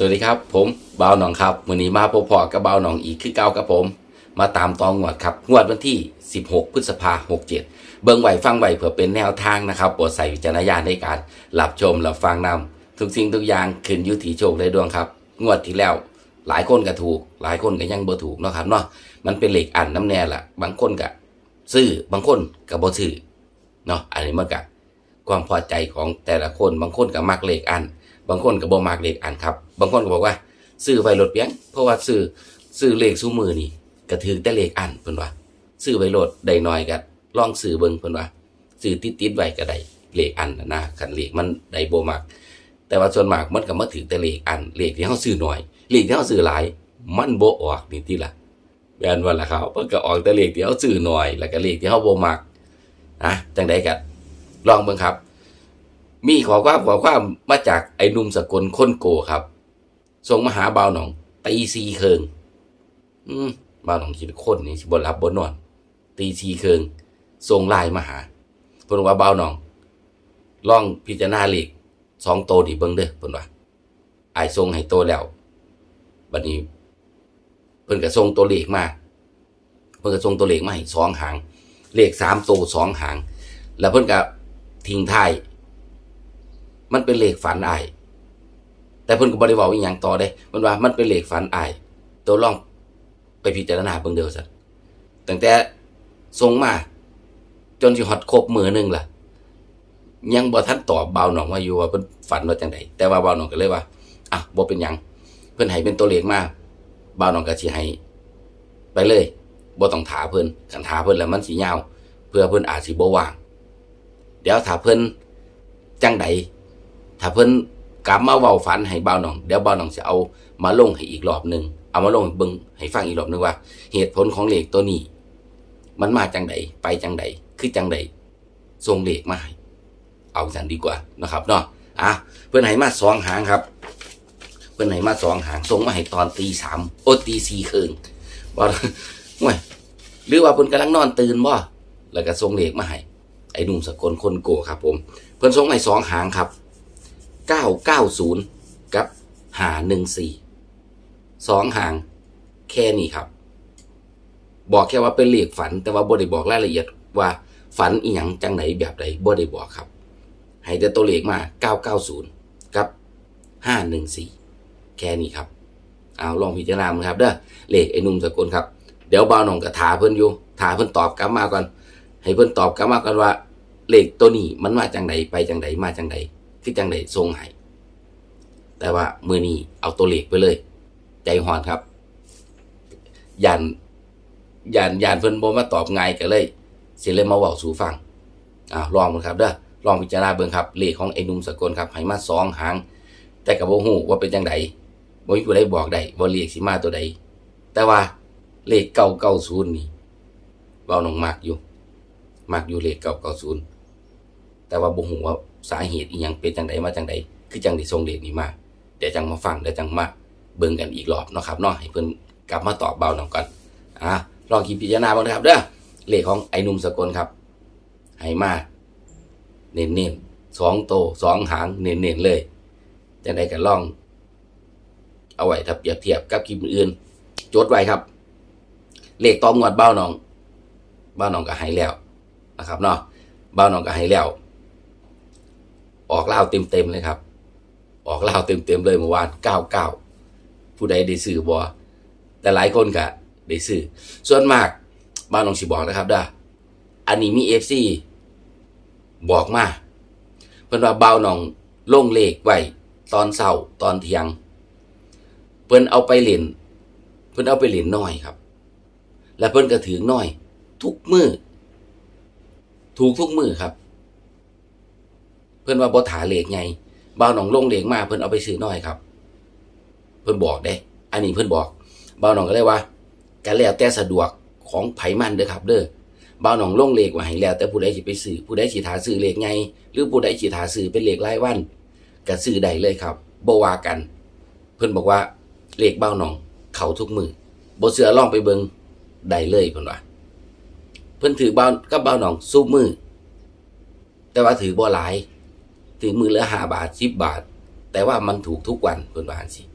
สวัสดีครับ ผมบ่าวหนองครับวันนี้มาพบพอกับบ่าวหนองอีกคือเก่ากับผม มาตามตองงวดครับงวดวันที่ 16 พฤษภาคม67เบิ่งไหวฟังไหวเพื่อเป็นแนวทางนะครับโปรดใส่วิจารณญาณในการรับชมรับฟังนำทุกสิ่งทุกอย่างขึ้นยุติโชคได้ดวงครับ งวดที่แล้ว หลายคนก็ถูก หลายคนก็ยังบ่ถูกเนาะครับเนาะมันเป็นเหล็กอันน้ำแน่ละบางคนก็ซื้อบางคนก็บ่ซื้อเนาะอันนี้มันก็ความพอใจของแต่ละคนบางคนก็มักเหล็กอัน บางคนก็บ่มักเลขอันครับ บางคนก็บอกว่า ซื้อไว้รถเพียง เพราะว่าซื้อซื้อเลขสู้มือนี่ก็ถือแต่เลขอันเพิ่นว่า ซื้อไว้รถได้น้อยก็ลองซื้อเบิ่งเพิ่นว่าซื้อติดๆไว้ก็ได้เลขอันนะนะคันเลขมันได้บ่มักแต่ว่าส่วนมากมันก็มาถือแต่เลขอันเลขที่เฮาซื้อน้อยเลขที่เฮาซื้อหลาย มันบ่ออกนี่ติล่ะแม่นว่าล่ะครับมันก็ออกแต่เลขที่เฮาซื้อน้อย แล้วก็เลขที่เฮาบ่มักนะจังไดก็ลองเบิ่งครับ มีขอความขอความมาจากไอ้นุ่มสกลค้นโกครับส่งมาหาบ่าวหนองตีซีเคิง อืมบ่าวหนองคิดคนนี่สิบ่รับบนนอน ตีซีเคิงส่งไลน์มาหาเพิ่นว่าบ่าวหนองล่องพิจารณาเลขสองโตวนี่เบิ่งเด้อเพิ่นว่าไอายส่งให้โตแล้วบัดนี้ เพิ่นก็ส่งตัวเลขมาเพิ่นก็ส่งตัวเลขมาให้สองหาง เลขสามตัวสองหาง แล้วเพิ่นก็ทิ้งท้าย มันเป็นเลขฝันอายแต่เพิ่นก็บ่ได้เว้าอีหยังต่อเด้เพิ่นว่ามันเป็นเลขฝันอายตัวลองไปพิจารณาเบิ่งเด้อซั่นตั้งแต่ส่งมา จนสิฮอดครบมือหนึงล่ะ ยังบ่ทันตอบเบาหนองว่าอยู่ว่าเพิ่นฝันว่าจังไดแต่ว่าเบาหนองก็เลยว่าอะบ่เป็นหยังเพิ่นให้เป็นตัวเลขมาเบาหนองก็สิให้ไปเลยบ่ต้องถาเพิ่นคันถาเพิ่นแล้วมันสิยาว เพื่อเพิ่นอาจสิบ่ว่าง เดี๋ยวถาเพิ่นจังใด ถ้าเพิ่นกลับมาเว้าฝันให้บ่าวหนองเดี๋ยวบ่าวหนองจะเอามาลงให้อีกรอบหนึ่งเอามาลงเบิ่งให้ฟังอีกรอบหนึงว่า เหตุผลของเหลขตัวนี้ มันมาจังใดไปจังใดคือจังใดส่งเหลขมาให้เอาจังดีกว่านะครับเนาะอะเพิ่อนให้มาสองหางครับ เพิ่อนให้มาสองหางส่งมาให้ตอนตีสามโอตีสี่ครึ่งบ่ห่วยหรือว่าเพิ่นกำลังนอนตื่นบ่แล้วก็ส่งเหลขมาให้ไอ้หนุ่มสกลคนโกครับผม เพิ่นส่งให้สองหางครับ เก้าเก้าศูนย์กับหาหนึ่งสี่สองหางแค่นี้ครับ บอกแค่ว่าเป็นเลขฝัน แต่ว่าบ่ได้บอกรายละเอียดว่าฝันอีหยังจังไหนแบบใดบ่ได้บอกครับ ให้แต่ตัวเลขมาเก้าเก้าศูนย์กับห้าหนึ่งสี่แค่นี้ครับ เอาลองพิจารณาครับเด้อเลขไอ้นุ่มสกลครับ เดี๋ยวบ่าวหนองก็ถาเพิ่นอยู่ถาเพิ่นตอบกลับมาก่อน ให้เพิ่นตอบกลับมาก่อนว่าเลขตัวนี้มันมาจังไดไปจังไดมาจังไดคื อจังไดทรงให้แต่ว่ามือนี้เอาตัวเลขไปเลย ใจหอนครับยันยันยันเพิ่นบ่มาตอบง่ายก็เลยสิเลยมาเว้าสู่ฟังอ่าลองมันครับเด้อลองพิจารณาเบิ่งครับเลขของไอ้นุ่มสกลครับให้มาสองหาง แต่ก็บ่ฮู้ว่าเป็นจังไดบ่มีผู้ใดบอกได้ว่าเลขสิมาตัวใด แต่ว่าเลข990นี่เว้าน้องมักอยู่มักอยู่เลข990 แต่ว่าบ่ฮู้ว่าสาเหตุอีหยังเป็นจังไดมาจังไดคือจังได้ส่งเลขนี้มาเดี๋ยวจังมาฟังเดี๋ยวจังมาเบิ่งกันอีกรอบเนาะครับเนาะให้เพิ่นกลับมาตอบเบาหน่อยก่อนอะลองคิดพิจารณาบ้างนะครับเด้อเลขของไอ้หนุ่มสกลครับให้มาเน้นๆสองโตสองหางเน้นๆเลยจังไดก็ลอง เอาไว้ถ้าเปรียบเทียบกับคลิปอื่นจดไว้ครับ เลขตองงวดเบ้าหนอง เบ้าหนองก็ให้แล้วนะครับเนาะเบ้าหนองก็ให้แล้ว ออกเล่าวเต็มเลยครับ ออกเล่าวเต็มเลยเมื่อวานเก้าเก้าผู้ใดได้ซื้อบ่แต่หลายคนก็ได้ซื้อส่วนมากบ้านหนองสิบอกนะครับด้ออันนี้มีเอฟซีบอกมาเพิ่อนว่าเบาหนองลงเลขไว้ตอนเช้าตอนเที่ยง เพิ่อนเอาไปเล่นเพิ่อนเอาไปเล่นน้อยครับ แล้วเพิ่อนก็ถือน้อย ทุกมือถูกทุกมือครับ พิ่นว่าบ่ถาเหลขไงบ่าวหนองลงเหลขมาเพิ่นเอาไปซื้อน้อยครับ เพิ่นบอกเด้ อันนี้เพิ่นบอกบ่าวหนองก็เลยว่าก็แล้วแต่สะดวกของไผมันเด้อครับ เด้อบ่าวหนองลงเหลขไว้ให้แล้ว แต่ผู้ใดสิไปซื้อผู้ใดสิถาซื้อเหลขไงหรือผู้ใดสิถาซื้อเป็นเหลขรายวันก็ซื้อได้เลยครับบ่ว่ากัน เพิ่นบอกว่าเหลขบ่าวหนองเข้าทุกมือบ่เชื่อลองไปเบิงได้เลยเพิ่นว่าเพิ่นถือบ่าวกับบ่าวหนองซุมือแต่ว่าถือบ่หลาย ถือมือละห้าบาทสิบบาท แต่ว่ามันถูกทุกวันเพิ่นว่าจังซี่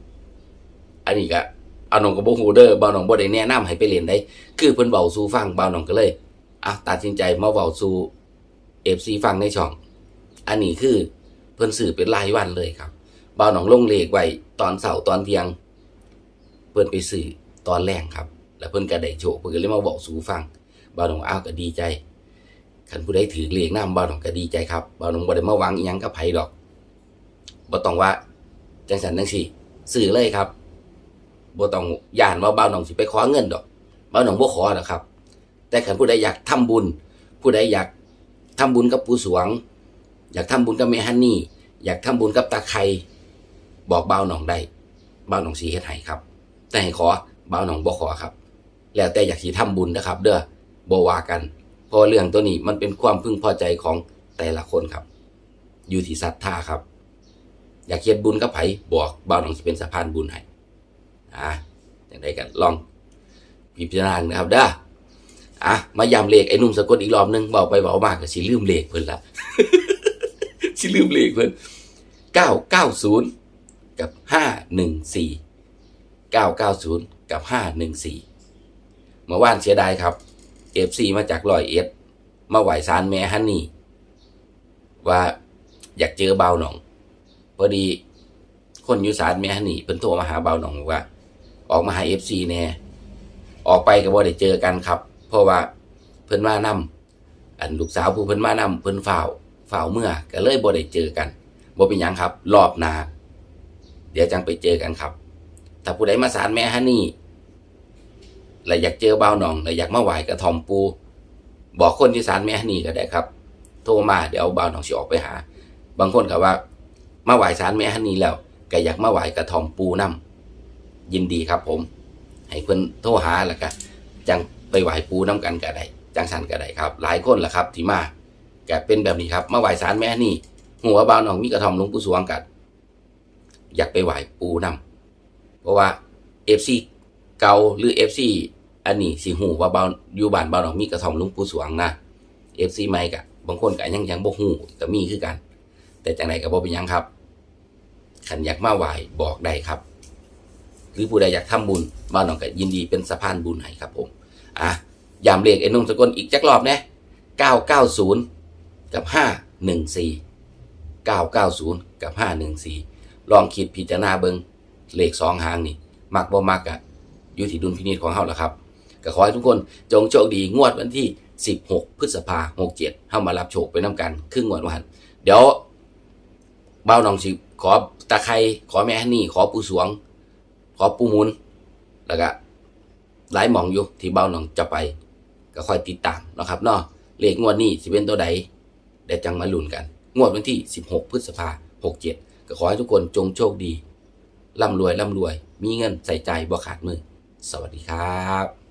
อันนี้ก็เอาน้องกับบ่ฮู้เด้อบ่าวน้องบ่ได้แนะนำให้ไปเล่นได้ คือเพิ่นเว้าสู่ฟังบ่าวน้องก็เลยอะตัดสินใจมาเว้าสู่ FC ฟังในช่อง อันนี้คือเพิ่นสื่อเป็นรายวันเลยครับบ่าวน้องลงเลขไว้ตอนเสาร์ตอนเที่ยง เพิ่นไปสื่อตอนแรงครับ แล้วเพิ่นก็ได้โชคเพิ่นก็เลยมาเบอกสู่ฟังบ่าวน้องอ้าวก็ดีใจ คันผู้ใดถือเลขน้ำบ่าวน้องก็ดีใจครับบ่าวน้องบ่ได้มาหวังอีหยังกับไผดอกบ่ต้องว่าจังสันจังซี่สื่อเลยครับบ่ต้องย่านว่าบ่าวน้องสิไปขอเงินดอกบ่าวน้องบ่ขอดอกครับ แต่คันผู้ใดอยากทำบุญ ผู้ใดอยากทำบุญกับปู่สวง อยากทำบุญกับแม่ฮันนี่ อยากทำบุญกับตาไครบอกบ่าวน้องได้บ่าวน้องสิเฮ็ดให้ครับ แต่ให้ขอบ่าวหนองบ่ขอครับ แล้วแต่อยากสิทำบุญนะครับ เด้อบ่ว่ากัน พราะเรื่องตัวนี้มันเป็นความพึงพอใจของแต่ละคนครับ อยู่ที่ศรัทธาครับ อยากเฮ็ดบุญกับไผบอกบ่าวหนองสิเป็นสะพานบุญให้อะจังไดกันลองพิจารณานะครับเด้ออะมาย้ำเลขไอ้นุ่มสะกดอีกรอบนึงเบาไปเบามากก็สิลืมเลขเพิ่นละสิลืมเลขเพิ่น990กับ514 990กับ514เมื่อวานเสียดายครับ FC มาจากลอยเอ็ดมาไหวสารแม่ฮันนี่ ว่าอยากเจอเบาหนอง พอดีคนอยู่สารแม่ฮันนี่เพิ่นโทรมาหาเบาหนองว่า ออกมาหา FC แน่ออกไปก็บ่ได้เจอกันครับ เพราะว่าเพิ่นมานำอันลูกสาวผู้เพิ่นมานำเพิ่นฝ่าวฝ่าวเมื่อก็เลยบ่ได้เจอกันบ่เป็นหยังครับ รอบหน้าเดี๋ยวจังไปเจอกันครับ ถ้าผู้ใดมาสารแม่ฮันนี่ และอยากเจอเบ่าหนองและอยากมาไหวกระทอมปู บอกคนที่สารแม่ฮันนี่ก็ได้ครับ โทรมาเดี๋ยวเบ่าหนองสิออกไปหา บางคนก็ว่า มาไหวสารแม่ฮันนี่แล้วก็อยากมาไหวกระทอมปูนํยินดีครับผม ให้เพิ่นโทรหาแล้วก็จังไปไหวปูน้ำกันก็ได้จังสันก็ได้ครับ หลายคนล่ะครับที่มาก็เป็นแบบนี้ครับมาไหวสารแม่ฮันนี่ หัวเบ่าหนองมีกระทอมหลวงปู่สวงกันอยากไปไหวปูนํเพราะว่า FC เก่าหรือ FC อันนี้สิหูว่าเบาอยู่บ้านเบาหนองมีกระท่อมลุงปู่สวงนะ FC ใหม่กะบางคนก็ยังยังบ่ฮู้ก็มีคือกัน แต่จังไดก็บ่เป็นยังครับขันอยากมาไหวบอกได้ครับ หรือผู้ใดอยากทำบุญบ้านหนองก็ยินดีเป็นสะพานบุญให้ครับผมอะย้ำเลขไอ้นุ่งสกลอีกจักรอบนะ990กับ514 990กับ514ลองคิดพิจารณาเบิงเลขสองหางนี่ มักบ่มักอะ อยู่ที่ดุลพินิจของเฮาละครับก็ขอให้ทุกคนจงโชคดีงวดวันที่ 16 พฤษภาคม67เฮามารับโชคไปน้ำกัน ครึ่งงวดวันเดี๋ยวเบ้าหนองสิขอตะไคร้ขอแม่ฮันนี่ ขอปูสวง ขอปูมุนแล้วก็หลายหมองอยู่ที่เบ้าหนองจะไป ก็คอยติดตามนะครับเนาะเลขงวดนี้สิเป็นตัวใดเดี๋ยวจังมาลุ้นกัน งวดวันที่ 16 พฤษภาคม67ก็ขอให้ทุกคนจงโชคดีร่ำรวยร่ำรวย มีเงินใส่ใจบ่ขาดมือ สวัสดีครับ